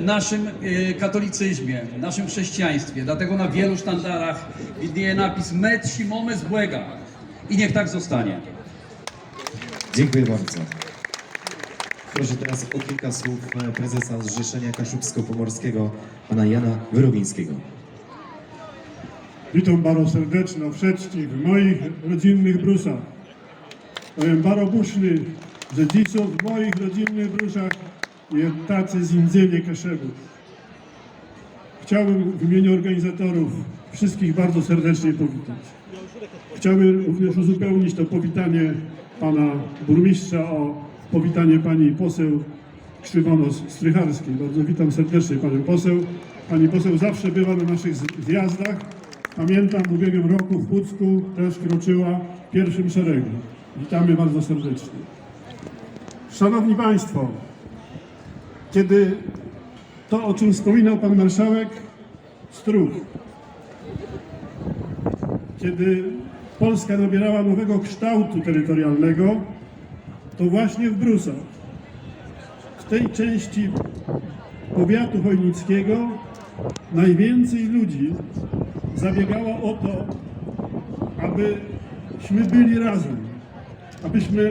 Naszym e, katolicyzmie, naszym chrześcijaństwie. Dlatego na wielu sztandarach widnieje napis Met Simone z Błega. I niech tak zostanie. Dziękuję bardzo. Proszę teraz o kilka słów e, prezesa Zrzeszenia Kaszubsko-Pomorskiego, pana Jana Wyrobińskiego. Witam bardzo serdecznie wszystkich w moich rodzinnych brusach. Powiem bardzo buszny, że dzisiaj w moich rodzinnych brusach jest tacy zindzenie Kaszebów. Chciałbym w imieniu organizatorów wszystkich bardzo serdecznie powitać. Chciałbym również uzupełnić to powitanie pana burmistrza o powitanie pani poseł Krzywonos Strycharskiej. Bardzo witam serdecznie panią poseł. Pani poseł zawsze bywa na naszych z- zjazdach. Pamiętam w ubiegłym roku w Pucku też kroczyła w pierwszym szeregu. Witamy bardzo serdecznie. Szanowni Państwo, kiedy to, o czym wspominał Pan Marszałek, Struch, kiedy Polska nabierała nowego kształtu terytorialnego, to właśnie w Brusach, w tej części powiatu chojnickiego, najwięcej ludzi zabiegało o to, abyśmy byli razem, abyśmy